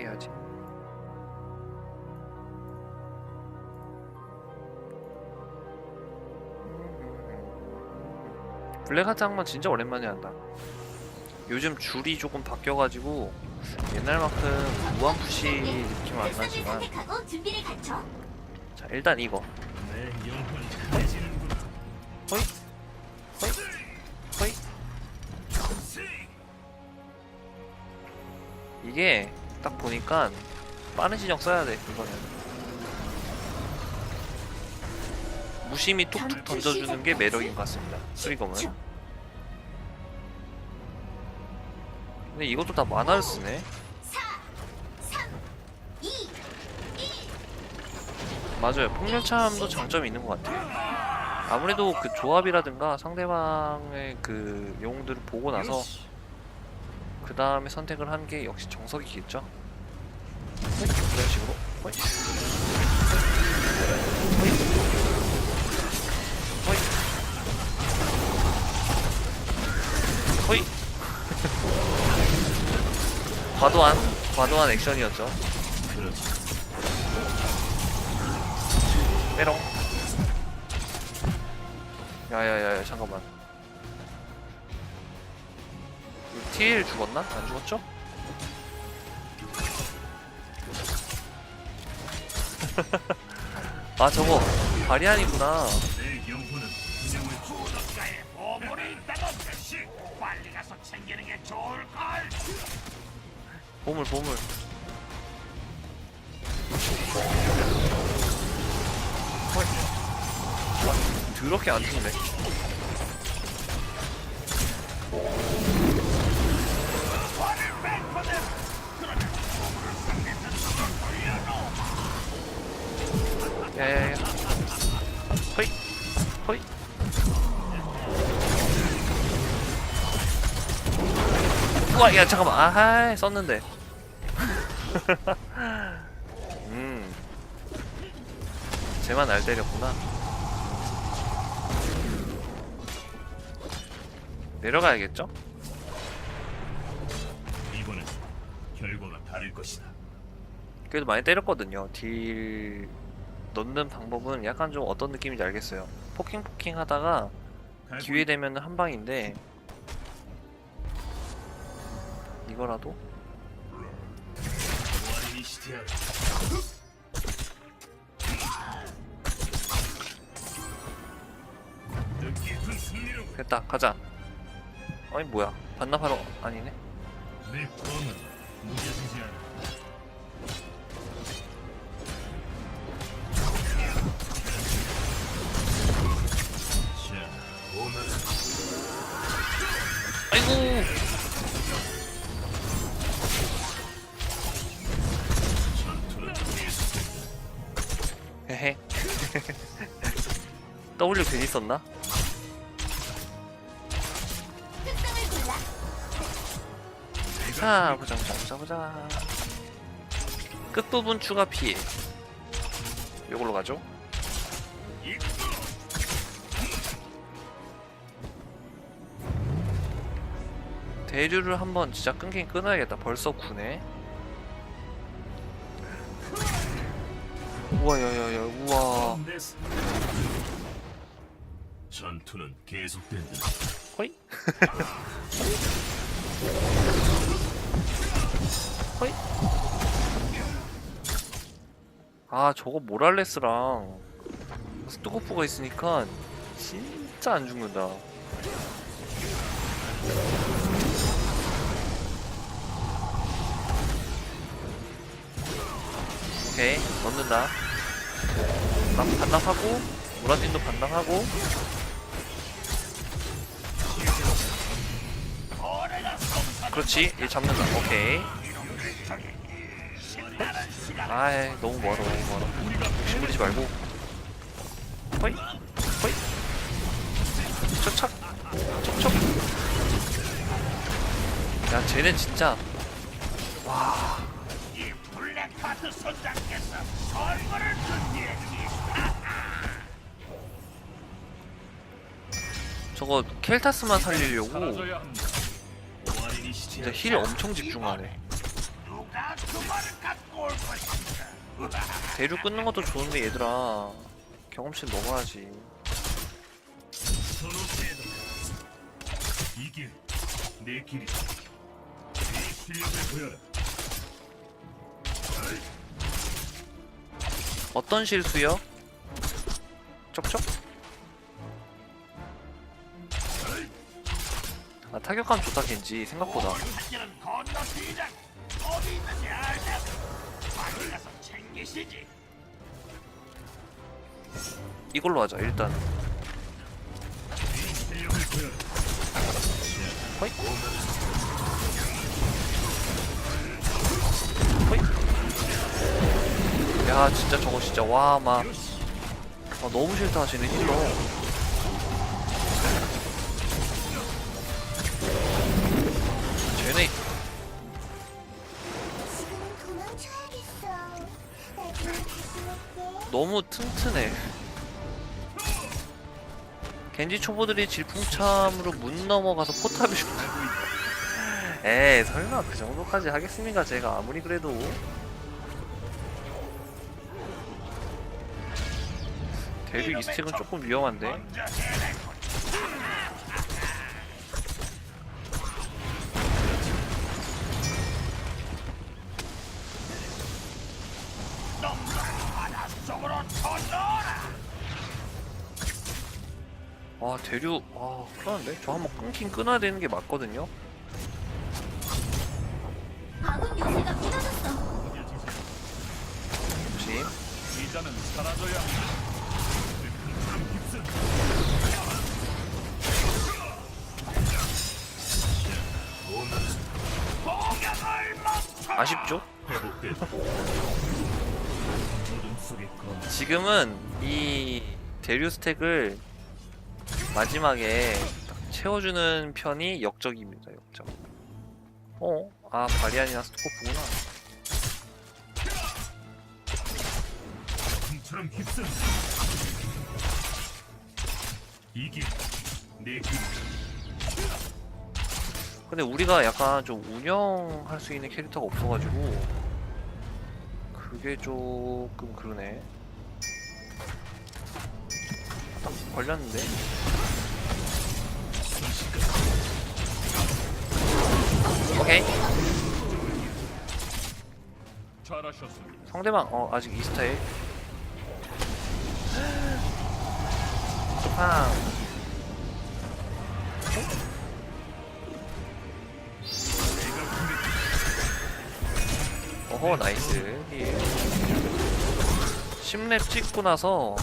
해야지? 블랙하트 한건 진짜 오랜만에 한다. 요즘 줄이 조금 바뀌어가지고 옛날만큼 무한 푸시 느낌 안 나지만. 자 일단 이거 강해지는구나. 호이 호이 이게 딱 보니까 빠른 시정 써야 돼 이거는. 무심히 툭툭 던져주는 게 매력인 것 같습니다 수리검은. 근데 이것도 다 만화를 쓰네. 4, 3, 2, 1. 맞아요 폭렬참도 장점이 있는 것 같아요. 아무래도 그 조합이라든가 상대방의 그 영웅들을 보고 나서 그 다음에 선택을 한 게 역시 정석이겠죠? 이런 식으로 호이. 호이. 호이. 과도한 과도한 액션이었죠. 빼롱. 야야야 잠깐만. TL 죽었나? 안 죽었죠? 아 저거 바리안이구나. 보물 보물 헐. 와, 더럽게 안 죽네 야야야. 허이 허이 우와 야 잠깐만. 아하 썼는데. 음. 쟤만 날 때렸구나. 내려가야겠죠? 이번엔 결과가 다를 것이다. 그래도 많이 때렸거든요. 딜 넣는 방법은 약간 좀 어떤 느낌인지 알겠어요. 포킹 포킹 하다가 기회 되면 한 방인데 이거라도? 됐다 가자. 아니 뭐야. 반납하러 아니네 W 괜히 썼나? 자 보자 보자 보자 보자. 끝부분 추가 피해 요걸로 가죠? 대류를 한번 진짜 끊긴 끊어야겠다. 벌써 9네. 우와 야 야 야 우와. 내 승- 전투는 계속된다. 호이. 호이. 아 저거 모랄레스랑 스토커프가 있으니까 진짜 안 죽는다. 오케이 넣는다. 난 반납하고 무라딘도 반납하고 그렇지. 얘 잡는다. 오케이. 아이 너무 멀어 너무 멀어. 욕심 부리지 말고. 허이 허이. 척척 척척. 야 쟤는 진짜 와. 저거 켈타스만 살리려고 진짜 힐에 엄청 집중하네? 대류 끊는 것도 좋은데 얘들아 경험치 먹어야지. 이게 내 길이다. 네 실력을 보여라. 어떤 실수요? 쩍쩍? 아 타격감 좋다 겐지. 생각보다. 이걸로 하자 일단. 호잇. 호잇. 야 진짜 저거 진짜 와막 아, 너무 싫다 쟤네 힐러 올게. 너무 튼튼해. 겐지 초보들이 질풍참으로 문 넘어가서 포탑을 좀 달고 있다. 에이 설마 그 정도까지 하겠습니까? 제가 아무리 그래도. 데뷔 이스택은 조금 위험한데 와 대류 와 큰일났네 저 한번 끊긴 끊어야 되는 게 맞거든요 아군 요새가 무너졌어. 조심 이자는 사라져야. 아쉽죠? 지금은 이 대류 스택을 마지막에 딱 채워주는 편이 역적입니다 역적 어? 아 바리안이나 스코프구나. 이게 내 길. 근데 우리가 약간 좀 운영할 수 있는 캐릭터가 없어가지고 그게 조금 그러네 걸렸는데? 오케이. 잘하셨습니다. 상대방 어 아직 이스타일 팡 어허 나이스. 힐 10렙 찍고 나서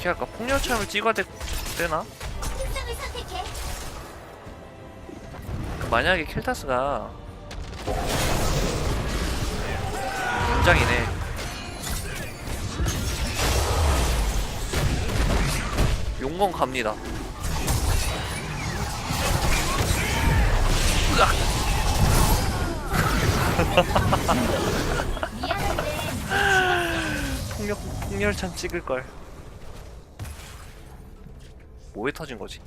어떻게 할까? 폭렬참을 찍어야 되, 되나? 그 만약에 킬타스가 긴장이네. 용건 갑니다. 폭력, 폭렬참 찍을걸 뭐에 터진 거지?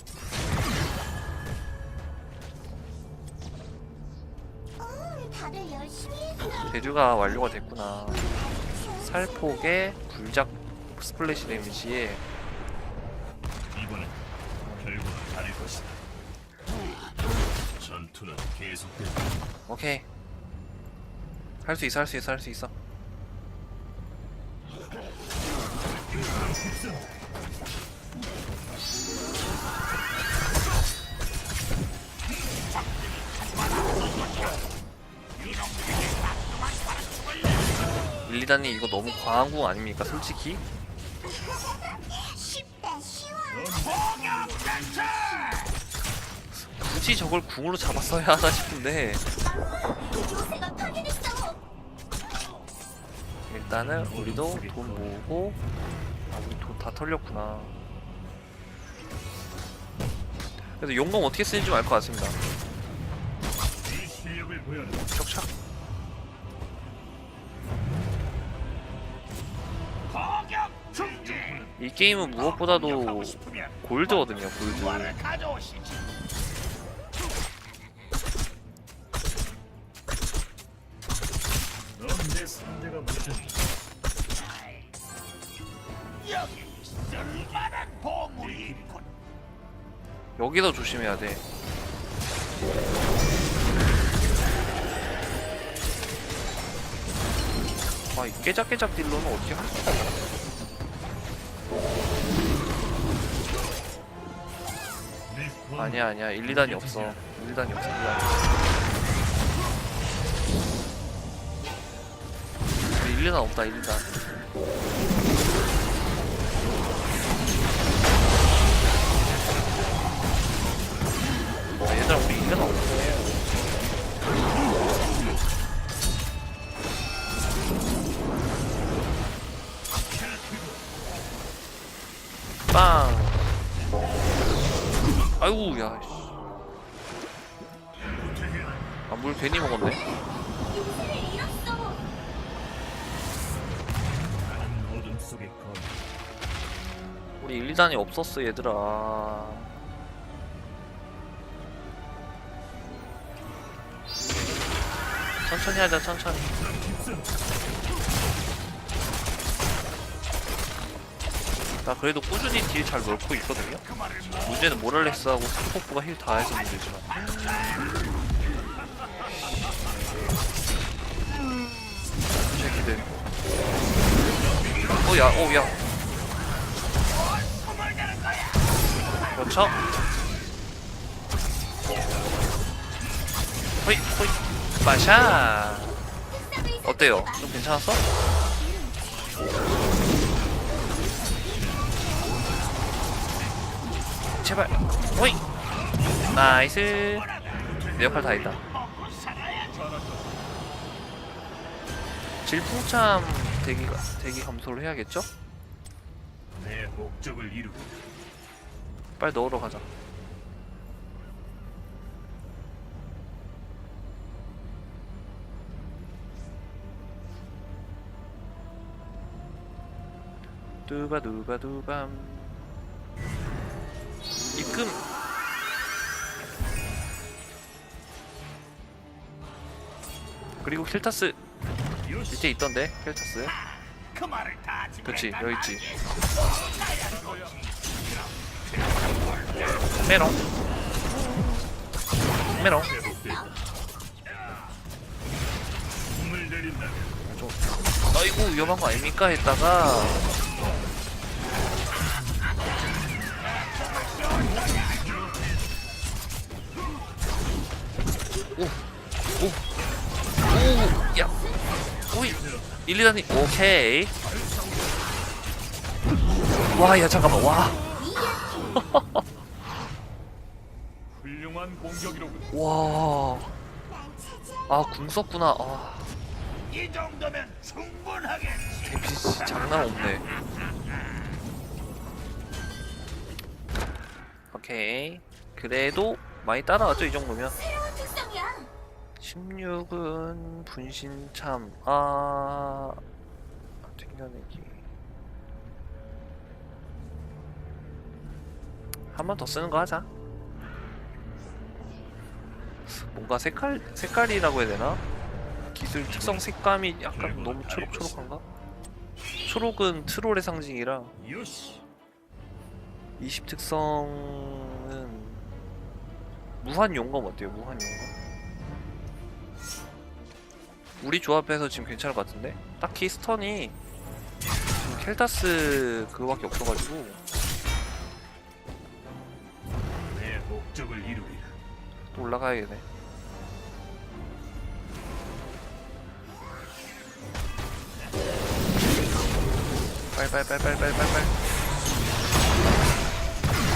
대류가 완료가 됐구나 살폭에 불작 스플래시 데미지에 이번엔 결과가 다를 것이다. 전투는 계속된다. 오케이 할 수 있어 할 수 있어 할 수 있어 일리단님 이거 너무 과한 거 아닙니까 솔직히? 굳이 저걸 궁으로 잡았어야 하나 싶은데. 일단은 우리도 돈 모으고 아 우리 돈 다 털렸구나 그래서 용검 어떻게 쓰는지 좀 알 것 같습니다 중지. 이 게임은 무엇보다도 골드거든요 골드 여기서 조심해야 돼. 아, 이 깨작깨작 딜러는 어떻게 할 수가 권- 아니야, 아니야. 1, 2단이 없어. 1, 2단이 없어. 1, 2단. 1, 2단 없다, 1, 2단. 아이고, 야, 씨. 아, 물 괜히 먹었네. 우리 1, 2단이 없었어, 얘들아. 천천히 하자, 천천히. 나 그래도 꾸준히 딜 잘 넣고 있거든요? 문제는 모랄레스하고 스코프가 힐 다 해서 문제지만. 이 새끼들. 어, 야, 어, 야. 그렇죠? 호이, 호이. 마샤. 어때요? 좀 괜찮았어? 제발. 호이. 나이스. 내 역할 다 했다. 질풍참 대기 대기 감소를 해야겠죠? 내 목적을 이루고 빨리 넣으러 가자. 두바두바두밤 입금. 그리고 킬타스. 밑에 있던데 그 하지 그렇지 여기 있지. 메롱. 메롱. 아이고 위험한 거 아닙니까? 했다가 오오오야 오이 1, 2단이 오케이 와 야 잠깐만 와 훌륭한 공격이로군. 와. 아, 궁 썼구나. 아, 이 정도면 충분하겠지. 데미지 장난 없네. 오케이. 그래도 많이 따라왔죠, 이 정도면. 새로운 특성이야. 16은 분신참. 아. 튕겨내기. 한 번 더 쓰는 거 하자. 뭔가 색깔 색깔이라고 해야 되나? 기술 특성 색감이 약간 너무 초록초록한가? 초록은 트롤의 상징이라 요시. 20 특성은 무한 용검 어때요? 무한 용검? 우리 조합에서 지금 괜찮을 것 같은데? 딱히 스턴이 지금 켈타스 그거밖에 없어가지고 내 목적을 이루리라. 또 올라가야겠네. 빨빨빨빨빨빨빨.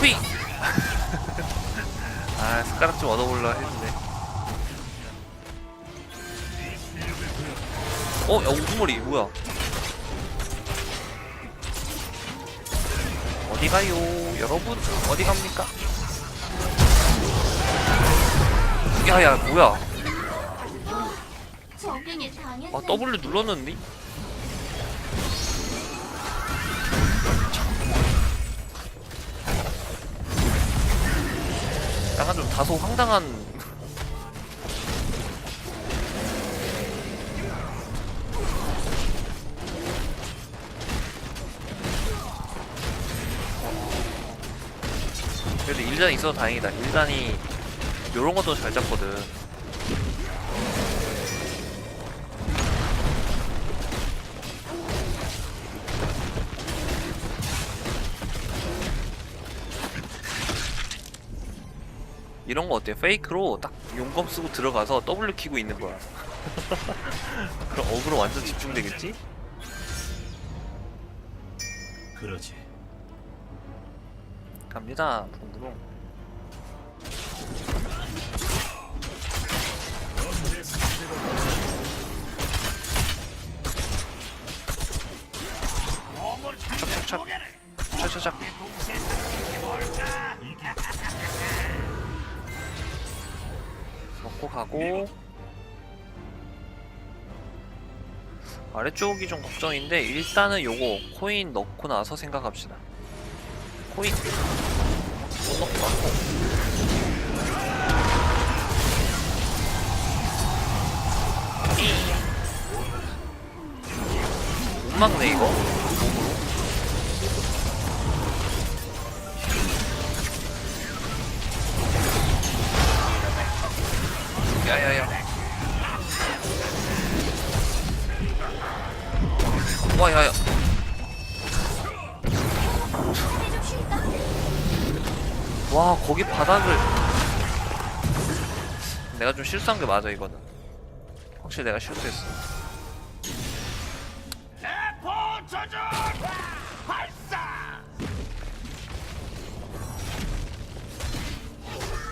휘. 아 숟가락 좀 얻어볼라 했는데. 어, 야 우두머리 뭐야? 어디 가요, 여러분? 어디 갑니까? 야야 뭐야? 아 W 눌렀는데? 다소 황당한 그래도 그래도 일단 있어서 다행이다. 일단이 요런 것도 잘 잡거든. 이런 거 어때? 페이크로 딱 용검 쓰고 들어가서 W 키고 있는 거야. 그럼 어그로 완전 집중되겠지? 그러지. 갑니다. 몸을 착착착. 차차착. 먹고 가고. 아래쪽이 좀 걱정인데 일단은 요거 코인 넣고 나서 생각합시다. 코인 못 넣고 맞고 못 막네 이거 바닥을. 내가 좀 실수한 게 맞아 이거는. 확실히 내가 실수했어.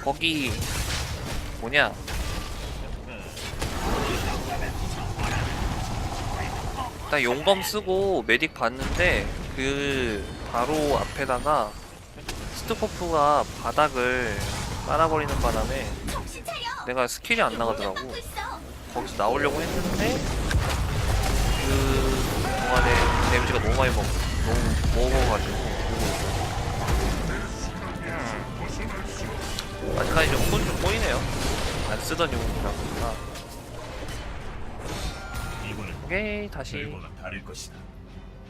거기 뭐냐? 나 용검 쓰고 메딕 봤는데 그 바로 앞에다가 스투퍼프가 바닥을 깔아버리는 바람에. 내가 스킬이 안 나가더라고. 거기서 나오려고 했는데 그 동안에 데미지가 너무 많이 먹 너무 먹어가지고 음. 아직까지 좀 손이 좀 꼬이네요 안 쓰던 용이라 보니까 오케이 다시.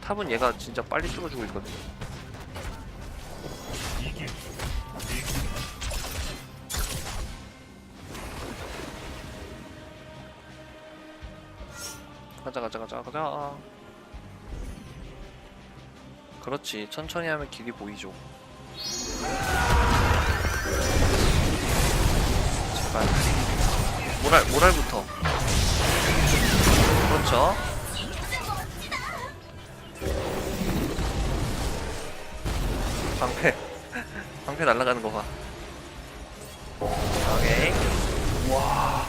탑은 얘가 진짜 빨리 뚫어주고 있거든 이 가자 가자 가자 가자. 그렇지. 천천히 하면 길이 보이죠. 제발. 모랄 모랄부터. 그렇죠. 방패. 방패 날아가는 거봐. 오케이. 와.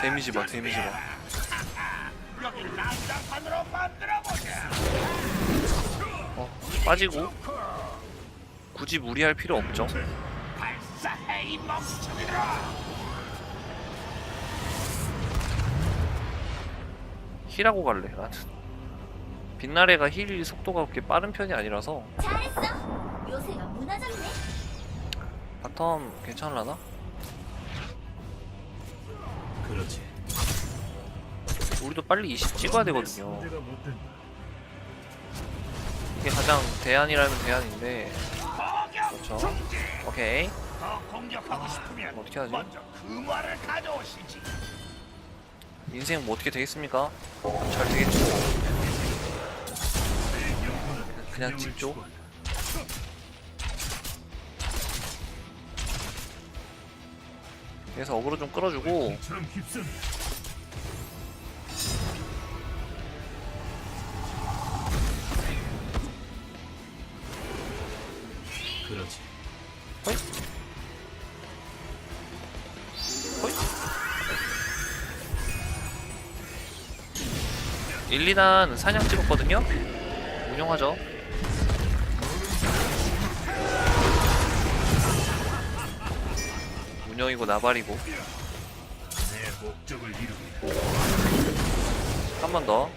데미지 봐 데미지 봐 난장판으로 만들어 보자. 어, 빠지고 굳이 무리할 필요 없죠. 발사해 이 멍청이들아. 힐하고 갈래 나는. 빛나래가 힐 속도가 그렇게 빠른 편이 아니라서 잘했어. 요새가. 바텀 괜찮을라나? 그렇지. 우리도 빨리 20 찍어야 되거든요. 이게 가장 대안이라면 대안인데 그렇죠. 오케이 싶으면 어떻게 하지? 인생 뭐 어떻게 되겠습니까? 잘 되겠죠. 그냥 찍죠. 그래서 어그로 좀 끌어주고 1, 2단 사냥 찍었거든요? 운영하죠. 운영이고 나발이고. 한 번 더.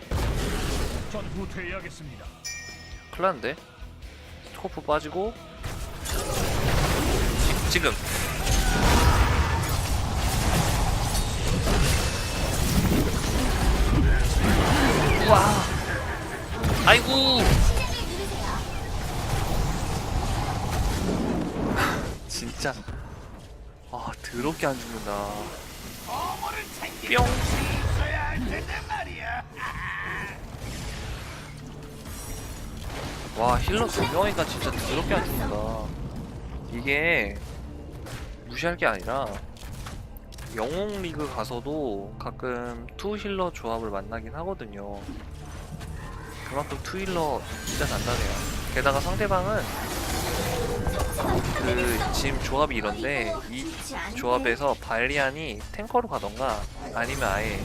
클났는데 스코프 빠지고 아이고 누르세요. 아 더럽게 안 죽는다 뿅. 와 힐러 두 명이니까 진짜 더럽게 안 죽는다 이게 무시할 게 아니라 영웅 리그 가서도 가끔 투 힐러 조합을 만나긴 하거든요 그만큼 투 힐러 진짜 단단해요 게다가 상대방은 그 지금 조합이 이런데 이 조합에서 발리안이 탱커로 가던가 아니면 아예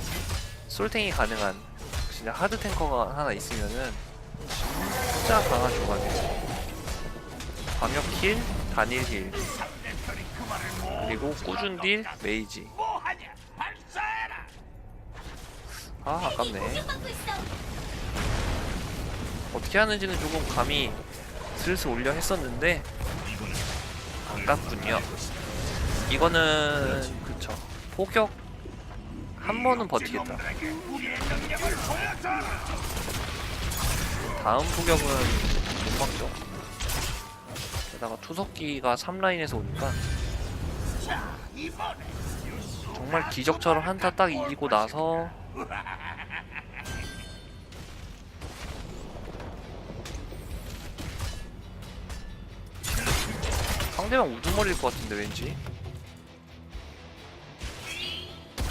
솔탱이 가능한 진짜 하드 탱커가 하나 있으면은 진짜 강한 조합이에요. 광역 힐, 단일 힐, 그 그리고 꾸준 딜, 메이지. 아 아깝네. 어떻게 하는지는 조금 감이 슬슬 올려 했었는데 아깝군요. 이거는 그쵸. 포격 한 번은 버티겠다. 다음 포격은 못 막죠. 게다가 투석기가 3라인에서 오니까 정말 기적처럼 한타 딱 이기고 나서 상대방 우두머리일 것 같은데 왠지?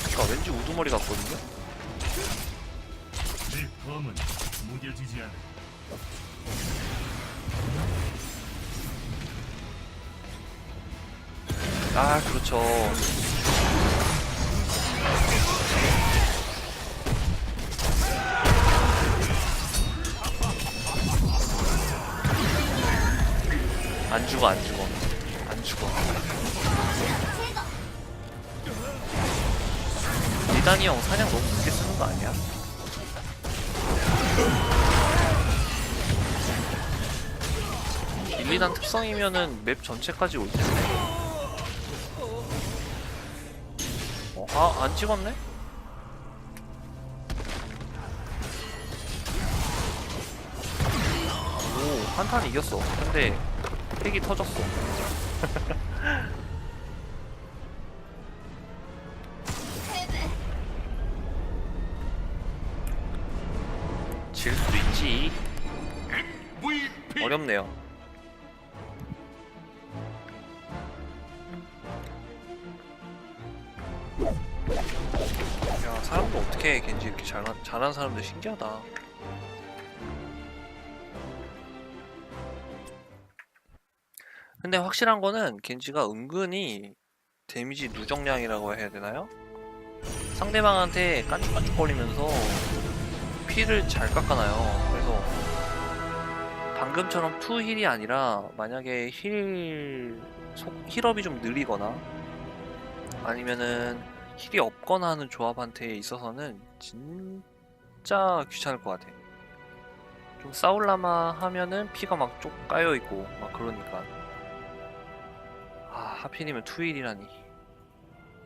그러니까 왠지 우두머리 같거든요? 내 검은 무뎌지지 않아. 아 그렇죠. 안 죽어 안 죽어. 안 죽어 리단이 형 사냥 너무 늦게 쓰는 거 아니야? 일리단 특성이면은 맵 전체까지 올 텐데 어, 아, 안 찍었네? 오, 한탄 이겼어. 근데 핵이 터졌어. 질 수도 있지. 어렵네요. 야, 사람도 어떻게 겐지 이렇게 잘, 잘하는 사람들 신기하다. 근데 확실한 거는 겐지가 은근히 데미지 누적량이라고 해야 되나요? 상대방한테 깐죽깐죽거리면서 피를 잘 깎아놔요. 그래서 방금처럼 투 힐이 아니라 만약에 힐 속, 힐업이 좀 느리거나 아니면은 힐이 없거나 하는 조합한테 있어서는 진짜 귀찮을 것 같아. 좀 싸울라마 하면은 피가 막 쪽 까여 있고 막 그러니까 아 하필이면 투 힐이라니